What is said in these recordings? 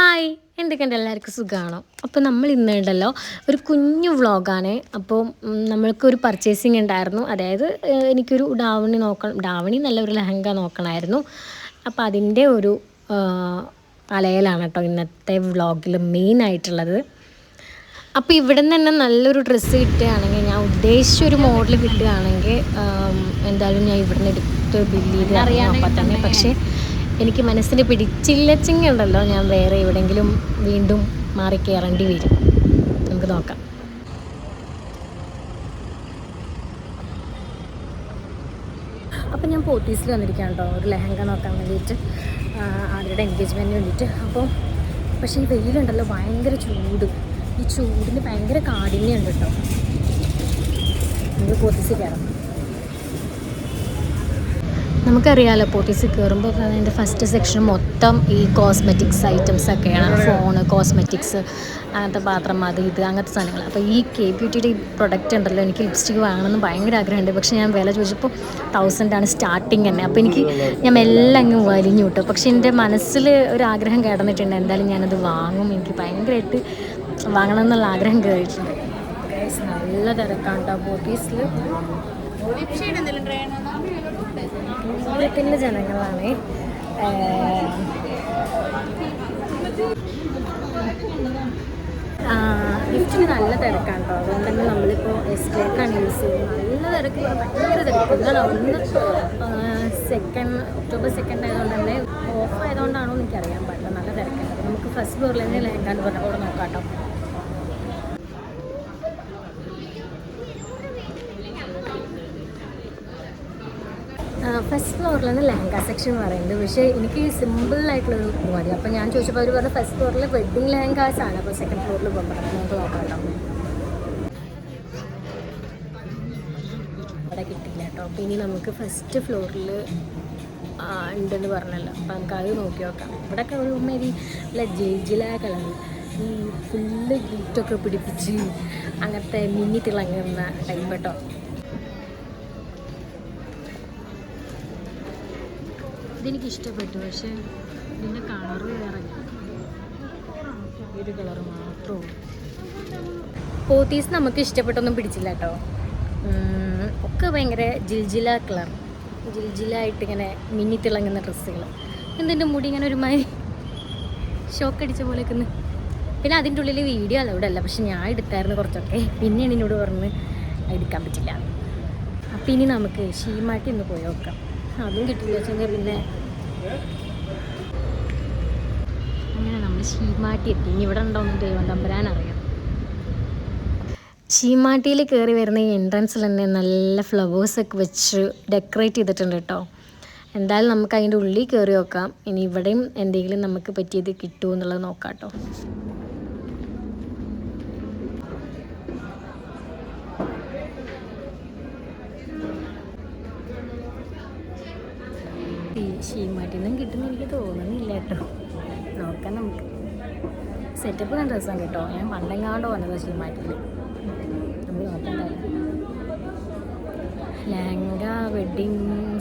Hi എന്തൊക്കെയുണ്ട്? എല്ലാവർക്കും സുഖമാണോ അപ്പോൾ നമ്മൾ ഇന്ന് ഉണ്ടല്ലോ ഒരു കുഞ്ഞു വ്ളോഗാണ്. അപ്പോൾ നമ്മൾക്കൊരു പർച്ചേസിങ് ഉണ്ടായിരുന്നു. അതായത് എനിക്കൊരു ഡാവണി നോക്കണം ഡാവണി നല്ല ഒരു ലഹങ്ക നോക്കണമായിരുന്നു. അപ്പോൾ അതിന്റെ ഒരു അലയിലാണ് കേട്ടോ ഇന്നത്തെ വ്ളോഗിൽ മെയിൻ ആയിട്ടുള്ളത്. അപ്പോൾ ഇവിടെ നിന്ന് തന്നെ നല്ലൊരു ഡ്രസ്സ് കിട്ടുകയാണെങ്കിൽ ഞാൻ ഉദ്ദേശിച്ച ഒരു മോഡൽ കിട്ടുകയാണെങ്കിൽ എന്തായാലും ഞാൻ ഇവിടെ നിന്ന് എടുത്ത് ബില്ല് ചെയ്ത് അറിയാം അപ്പം തന്നെ പക്ഷേ എനിക്ക് മനസ്സിന് പിടിച്ചില്ലച്ചെങ്കിൽ ഉണ്ടല്ലോ ഞാൻ വേറെ എവിടെയെങ്കിലും വീണ്ടും മാറി കയറേണ്ടി വരും. നമുക്ക് നോക്കാം. അപ്പോൾ ഞാൻ പോത്തീസിൽ വന്നിരിക്കുകയാണ് കേട്ടോ. ഒരു ലെഹങ്ക നോക്കാൻ വേണ്ടിയിട്ട് അവരുടെ എൻഗേജ്മെന്റിന് വേണ്ടിയിട്ട്. അപ്പോൾ പക്ഷേ ഈ വെയിലുണ്ടല്ലോ ഭയങ്കര ചൂട്. ഈ ചൂടിന് ഭയങ്കര കാഠിന്യമുണ്ട് കേട്ടോ. നമുക്ക് പോത്തീസിൽ കയറാം. നമുക്കറിയാലോ പോട്ടീസിൽ കയറുമ്പോൾ അതിന്റെ ഫസ്റ്റ് സെക്ഷൻ മൊത്തം ഈ കോസ്മെറ്റിക്സ് ഐറ്റംസ് ഒക്കെയാണ്. ഫോണ് കോസ്മെറ്റിക്സ് അങ്ങനത്തെ പാത്രം അത് ഇത് അങ്ങനത്തെ സാധനങ്ങൾ. അപ്പോൾ ഈ കെ ബ്യൂട്ടിയുടെ ഈ പ്രൊഡക്റ്റ് ഉണ്ടല്ലോ എനിക്ക് ലിപ്സ്റ്റിക് വാങ്ങണമെന്ന് ഭയങ്കര ആഗ്രഹമുണ്ട്. പക്ഷേ ഞാൻ വില ചോദിച്ചപ്പോൾ ആണ് സ്റ്റാർട്ടിങ് തന്നെ. അപ്പോൾ എനിക്ക് ഞാൻ മെല്ലെ അങ്ങ് വലിഞ്ഞു വിട്ടു. പക്ഷേ എന്റെ മനസ്സിൽ ഒരു ആഗ്രഹം കിടന്നിട്ടുണ്ട്. എന്തായാലും ഞാനത് വാങ്ങും. എനിക്ക് ഭയങ്കരമായിട്ട് വാങ്ങണം എന്നുള്ള ആഗ്രഹം കയറിയിട്ടുണ്ട് നല്ല തിരക്കാണ് കേട്ടോ പോട്ടീസിൽ യൂറോപ്പിലെ ജനങ്ങളാണ്. ലിഫ്റ്റിന് നല്ല തിരക്കാണ് കേട്ടോ അതുകൊണ്ട് തന്നെ നമ്മളിപ്പോൾ എസ്കേക്കാണ് യൂസ് ചെയ്യുന്നത്. നല്ല തിരക്ക് ഭയങ്കര തിരക്ക്. എന്താണ് ഒന്ന് സെക്കൻഡ് ഒക്ടോബർ സെക്കൻഡ് ആയതുകൊണ്ട് തന്നെ ഓഫ് ആയതുകൊണ്ടാണോ എനിക്കറിയാൻ പാടില്ല. നല്ല തിരക്കുണ്ട് അപ്പോൾ നമുക്ക് ഫസ്റ്റ് ഫ്ലോറിൽ തന്നെ ലെഹങ്കാന്ന് പറഞ്ഞാൽ അവിടെ നോക്കാം കേട്ടോ ഫസ്റ്റ് ഫ്ലോറിലാണ് ലെഹങ്ക സെക്ഷൻ പറയുന്നത്. പക്ഷേ എനിക്ക് സിമ്പിൾ ആയിട്ടുള്ളൊരു മതി. അപ്പോൾ ഞാൻ ചോദിച്ചപ്പോൾ അവർ പറഞ്ഞ ഫസ്റ്റ് ഫ്ലോറിൽ വെഡ്ഡിങ് ലെഹങ്കാസ് ആണ്. അപ്പോൾ സെക്കൻഡ് ഫ്ലോറിൽ പോകുമ്പോൾ നമുക്ക് നോക്കാം കേട്ടോ അവിടെ കിട്ടില്ല കേട്ടോ അപ്പോൾ ഇനി നമുക്ക് ഫസ്റ്റ് ഫ്ലോറിൽ ഉണ്ടെന്ന് പറഞ്ഞല്ലോ. അപ്പോൾ നമുക്ക് അത് നോക്കി നോക്കാം. ഇവിടെയൊക്കെ ഒരു മാതിരി നല്ല ജെയ്ജിലായ കളർ ഈ ഫുള്ള് ഗീറ്റൊക്കെ പിടിപ്പിച്ച് അങ്ങനത്തെ മിന്നി തിളങ്ങുന്ന ടൈപ്പ് കേട്ടോ ഇതെനിക്ക് ഇഷ്ടപ്പെട്ടു പക്ഷേ ഇതിന്റെ കളർ വേറെ ഒരു കളർ മാത്രമേ പോത്തീസ് നമുക്ക് ഇഷ്ടപ്പെട്ടൊന്നും പിടിച്ചില്ല കേട്ടോ. ഒക്കെ ഭയങ്കര ജിൽജില കളർ ജിൽജിലായിട്ട് ഇങ്ങനെ മിന്നി തിളങ്ങുന്ന ഡ്രസ്സുകൾ എന്തിന്റെ മുടി ഇങ്ങനെ ഒരുമാതിരി ഷോക്ക് അടിച്ച പോലെ നിൽക്കുന്നു പിന്നെ അതിന്റെ ഉള്ളിൽ വീഡിയോ ഇവിടെ അല്ല പക്ഷെ ഞാൻ എടുത്തായിരുന്നു കുറച്ചൊക്കെ. പിന്നെയാണ് എന്നോട് പറഞ്ഞ് എടുക്കാൻ പറ്റില്ല. അപ്പം ഇനി നമുക്ക് ഷീമാട്ടി ഒന്ന് പോയി നോക്കാം. അതും കിട്ടില്ല വെച്ചാൽ പിന്നെ. അങ്ങനെ നമ്മൾ ശീമാട്ടി എത്തി ഇനി ഇവിടെ ഉണ്ടോന്ന് ദൈവം തമ്പുരാൻ അറിയാം. ഷീമാട്ടിയിൽ കയറി വരുന്ന ഈ എൻട്രൻസിൽ തന്നെ നല്ല ഫ്ലവേഴ്സൊക്കെ വെച്ച് ഡെക്കറേറ്റ് ചെയ്തിട്ടുണ്ട് കേട്ടോ. എന്തായാലും നമുക്ക് അതിന്റെ ഉള്ളിൽ കയറി നോക്കാം. ഇനി ഇവിടെയും എന്തെങ്കിലും നമുക്ക് പറ്റിയത് കിട്ടുമോ എന്നുള്ളത് നോക്കാം കേട്ടോ ഈ ഷീമാട്ടിന്നും കിട്ടുന്ന എനിക്ക് തോന്നുന്നില്ല കേട്ടോ. നോക്കാം നമുക്ക്. സെറ്റപ്പ് നല്ല രസമാണ് കേട്ടോ. ഞാൻ പണ്ടെങ്ങാണ്ട് വന്നത് ഷീമാട്ടിൽ നമ്മൾ നോക്കണ്ട ലെഹങ്ക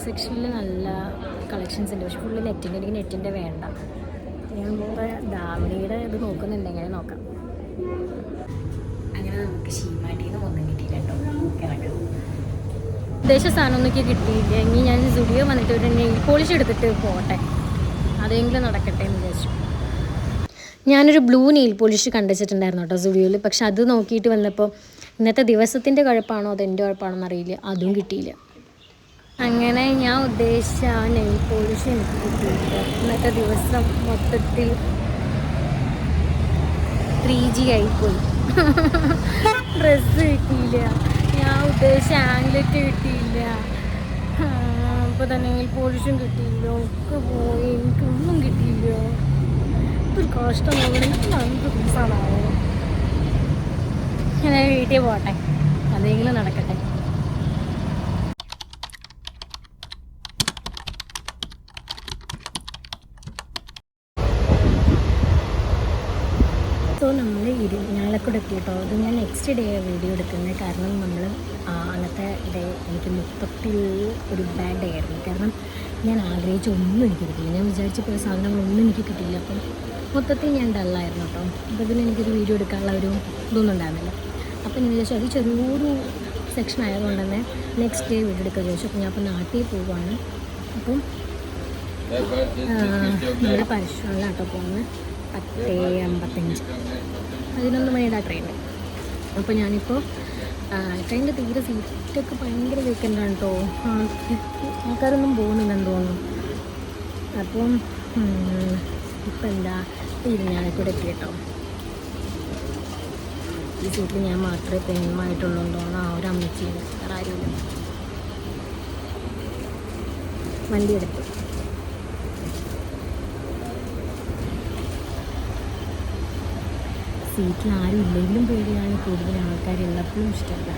സെക്ഷനിൽ നല്ല കളക്ഷൻസ് ഉണ്ട്. പക്ഷെ ഫുള്ള് നെറ്റിന്റെ എനിക്ക് നെറ്റിന്റെ വേണ്ട. ഞാൻ ദാവണിയുടെ ഇത് നോക്കുന്നുണ്ടെങ്കിൽ നോക്കാം. അങ്ങനെ നമുക്ക് ഷീമാറ്റിന്ന് ഒന്നും കിട്ടിയില്ല കേട്ടോ. ഉദ്ദേശ സാധനമൊന്നും കിട്ടിയില്ല. ഇനി ഞാൻ സുഡിയോ വന്നിട്ട് ഒരു നെയിൽ പോളിഷ് എടുത്തിട്ട് പോട്ടെ അതെങ്കിലും നടക്കട്ടെ എന്ന് വിചാരിച്ചു. ഞാനൊരു ബ്ലൂ നെയിൽ പോളിഷ് കണ്ടുവച്ചിട്ടുണ്ടായിരുന്നു കേട്ടോ സുഡിയോയിൽ പക്ഷെ അത് നോക്കിയിട്ട് വന്നപ്പോൾ ഇന്നത്തെ ദിവസത്തിന്റെ കുഴപ്പമാണോ അത് എന്റെ കുഴപ്പമാണോ എന്നറിയില്ല അതും കിട്ടിയില്ല. അങ്ങനെ ഞാൻ ഉദ്ദേശിച്ച ആ നെയിൽ പോളിഷ് എനിക്ക് കിട്ടിയില്ല. ഇന്നത്തെ ദിവസം മൊത്തത്തിൽ ത്രീ ജി ആയിപ്പോയി. ഡ്രസ്സ് കിട്ടിയില്ല. ഞാൻ ഉദ്ദേശിച്ച ആംഗ്ലറ്റ് കിട്ടിയില്ല ഇപ്പൊ തന്നെ പോളിഷും കിട്ടിയില്ല ഒക്കെ പോയി എനിക്കൊന്നും കിട്ടിയില്ല. ഒരു കഷ്ടം എനിക്ക് ഞാൻ വീട്ടിൽ പോട്ടെ. അതെങ്കിലും നടക്കട്ടെ. സോ നമ്മൾ ഇരു ഇരിഞ്ഞാലക്കുട എത്തി കേട്ടോ അത് ഞാൻ നെക്സ്റ്റ് ഡേ വീഡിയോ എടുക്കുന്നത് കാരണം നമ്മൾ അന്നത്തെ ഡേ എനിക്ക് മൊത്തത്തിൽ ഒരു ബാഡ് ഡേ ആയിരുന്നു. കാരണം ഞാൻ ആഗ്രഹിച്ച ഒന്നും എനിക്ക് കിട്ടിയില്ല. ഞാൻ വിചാരിച്ച പോയ സാധനങ്ങളൊന്നും എനിക്ക് കിട്ടിയില്ല. അപ്പം മൊത്തത്തിൽ ഞാൻ ഡള്ളായിരുന്നു കേട്ടോ. അപ്പോൾ പിന്നെ എനിക്കൊരു വീഡിയോ എടുക്കാനുള്ള ഒരു ഇതൊന്നും ഉണ്ടായിരുന്നില്ല. അപ്പോൾ ഞാൻ വിചാരിച്ചു അത് ചെറിയൊരു സെക്ഷൻ ആയതുകൊണ്ട് തന്നെ നെക്സ്റ്റ് ഡേ വീഡിയോ എടുക്കാൻ ചോദിച്ചു അപ്പോൾ ഞാൻ അപ്പം നാട്ടിൽ പോവുകയാണ് അപ്പം നമ്മുടെ പരശുവാണ് കേട്ടോ പോകുന്നത് പത്തേ അമ്പത്തഞ്ച്. പതിനൊന്ന് മണിയുടെ ട്രെയിൻ അപ്പോൾ ഞാനിപ്പോൾ ട്രെയിനിന്റെ തീരെ സീറ്റൊക്കെ ഭയങ്കര വേക്കന്റാണ് കേട്ടോ ആൾക്കാരൊന്നും പോകുന്നില്ലെന്ന് തോന്നുന്നു. അപ്പം ഇപ്പം എന്താ ഇരിഞ്ഞാലക്കൂടെ എത്തി കേട്ടോ ഈ സീറ്റിൽ ഞാൻ മാത്രമേ പെണ്ണുമായിട്ടുള്ളൂ എന്ന് തോന്നുന്നു. ആ ഒരു അമ്മച്ചിയാണ് വേറെ ആരുമില്ല. വണ്ടി എടുത്തു. സീറ്റിൽ ആരും ഇല്ലെങ്കിലും പേടിയാണ്. കൂടുതൽ ആൾക്കാർ ഉള്ളപ്പോഴും ഇഷ്ടമല്ല.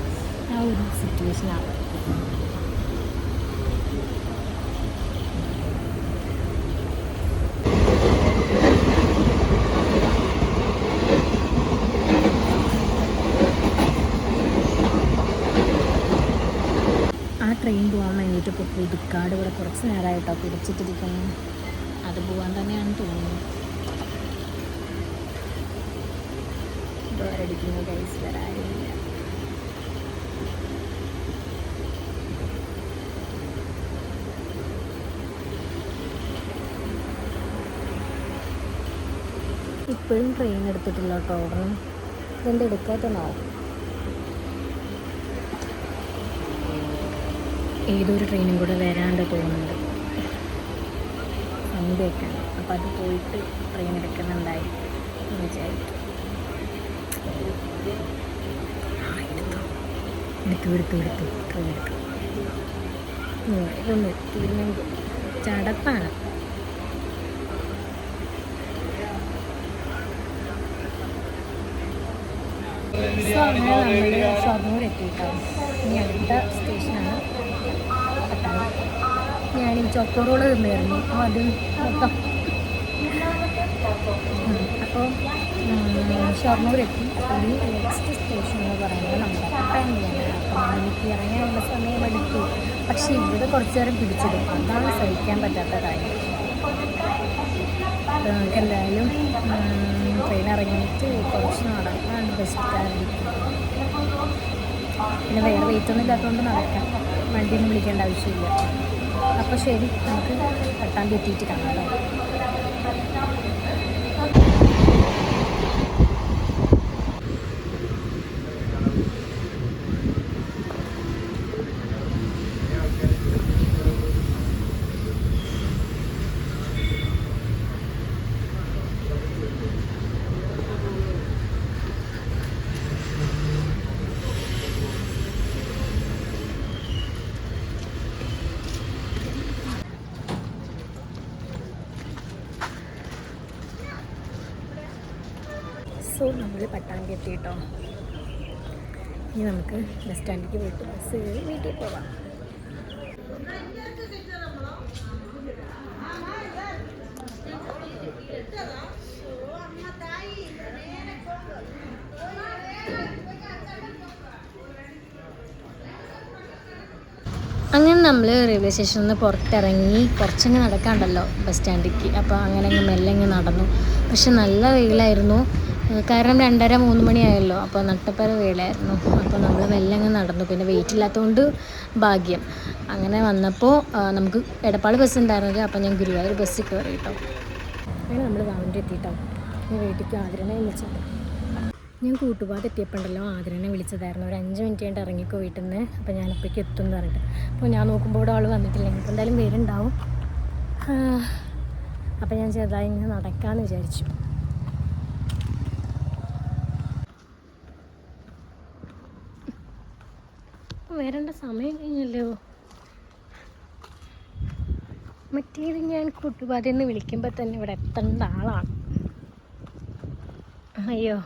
ആ ഒരു സിറ്റുവേഷനാണ് ട്രെയിൻ പോകാൻ വേണ്ടിയിട്ട് ഇപ്പോൾ പുതുക്കാട് ഇവിടെ കുറച്ച് നേരമായിട്ടോ പിടിച്ചിട്ടിരിക്കുന്നു അത് പോകാൻ തന്നെയാണ് തോന്നുന്നത്. ബോറടിക്കുന്ന ഗൈസ് വരാനില്ല ഇപ്പോഴും ട്രെയിൻ എടുത്തിട്ടില്ല കേട്ടോ ഓടണം ഇതെന്താ എടുക്കാത്തന്നാവും ഏതൊരു ട്രെയിനും കൂടെ വരാണ്ട് തോന്നുന്നുണ്ട് സന്ധ്യയൊക്കെയാണ്. അപ്പോൾ അത് പോയിട്ട് ട്രെയിൻ എടുക്കുന്നുണ്ടായി വിചാരിക്കും ആ, എടുത്തു എടുത്തു എടുത്തു എടുത്തു എടുത്തു ഉം, ഇതൊന്നും ചടപ്പാണ്. സോ അങ്ങനെ നമ്മൾ ഞാൻ ഈ ചോക്കോറോൾ തിന്നായിരുന്നു അതും അപ്പോൾ ഷൊർണൂരെത്തി. ഇനി നെക്സ്റ്റ് സ്റ്റേഷൻ എന്ന് പറയുന്നത് നമ്മുടെ പട്ടാമ്പിയാണ്. അപ്പോൾ എനിക്ക് ഇറങ്ങാനുള്ള സമയം എടുത്തു. പക്ഷേ ഇവിടെ കുറച്ച് നേരം പിടിച്ചെടുക്കും അതാണ് സഹിക്കാൻ പറ്റാത്ത കാര്യം. നമുക്ക് എന്തായാലും ട്രെയിൻ ഇറങ്ങിയിട്ട് കുറച്ച് നടക്കാൻ ബെസ്റ്റായിരിക്കും പിന്നെ വേറെ വെയിറ്റ് ഒന്നും ഇല്ലാത്തതുകൊണ്ട് നടക്കാം. വണ്ടിയൊന്നും വിളിക്കേണ്ട ആവശ്യമില്ല. അപ്പോൾ ശരി നമുക്ക് പട്ടാമ്പി എത്തിയിട്ട് കാണാം കേട്ടോ സോ നമ്മൾ പട്ടാമ്പി എത്തിയിട്ടോ? ഇനി നമുക്ക് ബസ് സ്റ്റാൻഡിലേക്ക് പോയിട്ട് ബസ് കയറി വീട്ടിൽ പോവാം. അങ്ങനെ നമ്മൾ റെയിൽവേ സ്റ്റേഷനിൽ നിന്ന് പുറത്തിറങ്ങി കുറച്ചങ്ങ് നടക്കാണ്ടല്ലോ ബസ് സ്റ്റാൻഡിലേക്ക് അപ്പോൾ അങ്ങനെ അങ്ങ് മെല്ലെ അങ്ങ് നടന്നു. പക്ഷെ നല്ല വെയിലായിരുന്നു. കാരണം രണ്ടര മൂന്ന് മണിയായല്ലോ. അപ്പോൾ നട്ടപ്പര വീടായിരുന്നു അപ്പോൾ നമ്മൾ മെല്ലെ അങ്ങ് നടന്നു. പിന്നെ വെയിറ്റ് ഇല്ലാത്തതുകൊണ്ട് ഭാഗ്യം. അങ്ങനെ വന്നപ്പോൾ നമുക്ക് എടപ്പാട് ബസ് ഉണ്ടായിരുന്നത് അപ്പോൾ ഞാൻ ഗുരുവായൂർ ബസ്സിൽ കയറി കേട്ടോ അങ്ങനെ നമ്മൾ വാവിന്റെ എത്തിയിട്ടോ ഞാൻ വീട്ടിലേക്ക് ആദരനെ വിളിച്ചത്. ഞാൻ കൂട്ടുപാത എത്തിയപ്പോണ്ടല്ലോ ആദരനെ വിളിച്ചതായിരുന്നു. ഒരു അഞ്ച് മിനിറ്റ് കഴിഞ്ഞിട്ട് ഇറങ്ങിക്കോ വീട്ടിൽ നിന്ന് അപ്പോൾ ഞാൻ അപ്പോഴേക്ക് എത്തും എന്ന് പറഞ്ഞിട്ട്. അപ്പോൾ ഞാൻ നോക്കുമ്പോൾ ഇവിടെ ആൾ വന്നിട്ടില്ല. ഇനിയിപ്പോൾ എന്തായാലും പേരുണ്ടാവും അപ്പോൾ ഞാൻ ചെറുതായി ഇങ്ങനെ നടക്കാമെന്ന് വിചാരിച്ചു. വരേണ്ട സമയം കഴിഞ്ഞല്ലോ. മറ്റേത് ഞാൻ കൂട്ടുപാതയിൽ നിന്ന് വിളിക്കുമ്പോൾ തന്നെ ഇവിടെ എത്തേണ്ട ആളാണ്. അയ്യോ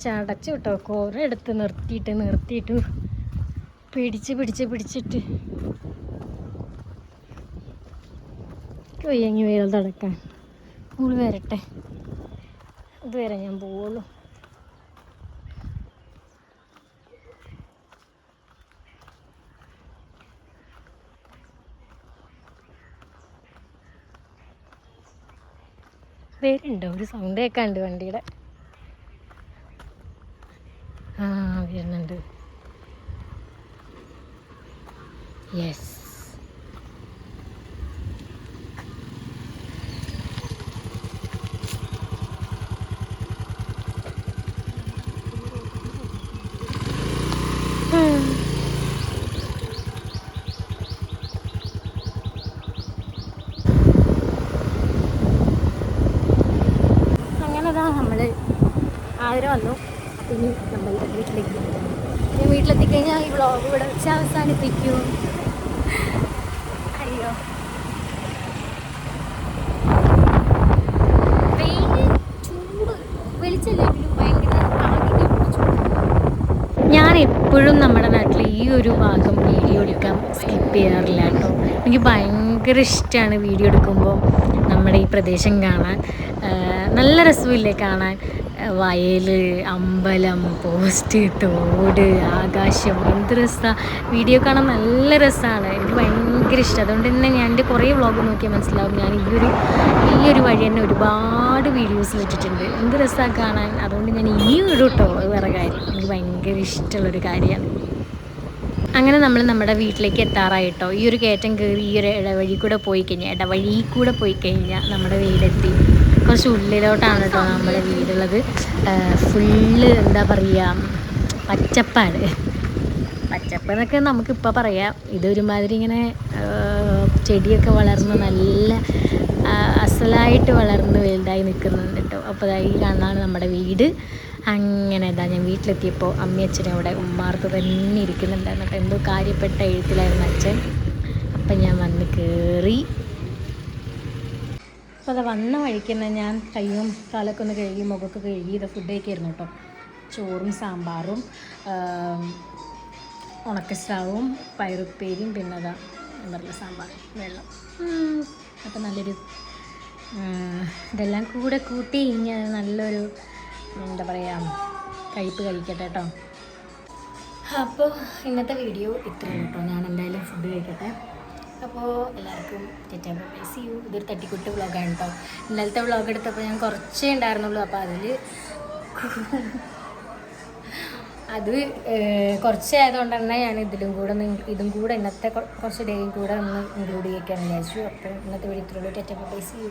ചടച്ചു കേട്ടോ. കുറെ എടുത്ത് നിർത്തിയിട്ട് നിർത്തിയിട്ട് പിടിച്ച് പിടിച്ച് പിടിച്ചിട്ട്. കൊയ്യങ്ങി വേൽ തടക്കാൻ സ്കൂൾ വരട്ടെ. ഇതുവരെ ഞാൻ പോവുള്ളൂ. വരുന്നുണ്ടോ ഒരു സൗണ്ട് കേൾക്കാണ്ട് വണ്ടിയുടെ. ആ വരുന്നുണ്ട്. യെസ് ആതിര വന്നു. ഇനി നമ്മൾ വീട്ടിലേക്ക് ഞാൻ വീട്ടിലെത്തിക്കഴിഞ്ഞാൽ ഈ വ്ളോഗ് ഇവിടെ വെച്ച് അവസാനിപ്പിക്കും. അയ്യോ. ചൂട്. ഞാൻ എപ്പോഴും നമ്മുടെ നാട്ടിൽ ഈ ഒരു ഭാഗം വീഡിയോ എടുക്കാൻ സ്കിപ്പ് ചെയ്യാറില്ല കേട്ടോ. എനിക്ക് ഭയങ്കര ഇഷ്ടമാണ് വീഡിയോ എടുക്കുമ്പോൾ നമ്മുടെ ഈ പ്രദേശം കാണാൻ. നല്ല രസമില്ലേ കാണാൻ? വയൽ അമ്പലം പോസ്റ്റ് തോട് ആകാശം എന്ത് രസമാണ് വീഡിയോ കാണാൻ നല്ല രസമാണ് എനിക്ക് ഭയങ്കര ഇഷ്ടം. അതുകൊണ്ട് തന്നെ ഞാൻ എന്റെ കുറേ വ്ളോഗ് നോക്കിയാൽ മനസ്സിലാവും. ഞാൻ ഈ ഒരു ഈ ഒരു വഴി തന്നെ ഒരുപാട് വീഡിയോസിൽ ഇട്ടിട്ടുണ്ട്. എന്ത് രസമാണ് കാണാൻ? അതുകൊണ്ട് ഞാൻ ഇനിയും ഇടും കേട്ടോ വേറെ കാര്യം. എനിക്ക് ഭയങ്കര ഇഷ്ടമുള്ളൊരു കാര്യമാണ്. അങ്ങനെ നമ്മൾ നമ്മുടെ വീട്ടിലേക്ക് എത്താറായിട്ടോ. ഈ ഒരു കയറ്റം കയറി ഈ ഒരു ഇടവഴി കൂടെ പോയി കഴിഞ്ഞാൽ ഇടവഴി കൂടെ പോയി കഴിഞ്ഞാൽ നമ്മുടെ വീടെത്തി കുറച്ച് ഉള്ളിലോട്ടാണ് കേട്ടോ നമ്മുടെ വീടുള്ളത്. ഫുള്ള് എന്താ പറയുക പച്ചപ്പാണ്. പച്ചപ്പ് എന്നൊക്കെ നമുക്കിപ്പോൾ പറയാം. ഇതൊരുമാതിരി ഇങ്ങനെ ചെടിയൊക്കെ വളർന്ന് നല്ല അസലായിട്ട് വളർന്ന് വലുതായി നിൽക്കുന്നുണ്ട് കേട്ടോ. അപ്പോൾ ഈ കാണാണ് നമ്മുടെ വീട്. അങ്ങനെ ഇതാ ഞാൻ വീട്ടിലെത്തിയപ്പോൾ അമ്മയച്ഛനും അവിടെ ഉമ്മാർത്ത് തന്നെ ഇരിക്കുന്നുണ്ടായിരുന്നു. കേട്ടോ എന്തോ കാര്യപ്പെട്ട എഴുത്തിലായിരുന്നു അച്ഛൻ. അപ്പം ഞാൻ വന്ന് കയറി അപ്പോൾ അത് വന്ന വഴിക്ക് തന്നെ ഞാൻ കയ്യും കാലൊക്കെ ഒന്ന് കഴുകി മുഖമൊക്കെ കഴുകി ഇത് ഫുഡ് കഴിക്കായിരുന്നു കേട്ടോ. ചോറും സാമ്പാറും ഉണക്ക ഉണക്കസ്രാവും പയറുപ്പേരിയും പിന്നെ അതാ പറയുക സാമ്പാർ വെള്ളം. അപ്പോൾ നല്ലൊരു ഇതെല്ലാം കൂടെ കൂട്ടി ഞാൻ നല്ലൊരു എന്താ പറയുക കഴിപ്പ് കഴിക്കട്ടെ കേട്ടോ. അപ്പോൾ ഇന്നത്തെ വീഡിയോ ഇത്രയും കേട്ടോ. ഞാൻ എന്തായാലും ഫുഡ് കഴിക്കട്ടെ. അപ്പോൾ എല്ലാവർക്കും ചേച്ചാ ബൈ ചെയ്യൂ ഇതൊരു തട്ടിക്കുട്ട് വ്ളോഗാണ് കേട്ടോ ഇന്നലത്തെ വ്ളോഗ് എടുത്തപ്പോൾ ഞാൻ കുറച്ചേ ഉണ്ടായിരുന്നുള്ളൂ. അപ്പോൾ അതിൽ അത് കുറച്ച് ആയതുകൊണ്ട് തന്നെ ഞാൻ ഇതിലും കൂടെ ഇതും കൂടെ ഇന്നത്തെ കുറച്ച് ഡേയും കൂടെ ഒന്ന് ഇൻക്ലൂഡ് ചെയ്യിക്കാൻ വിചാരിച്ചു. അപ്പോൾ ഇന്നത്തെ വീഡിയോ ഇത്രയുള്ളൂ ചേച്ചാ ബൈ സി യു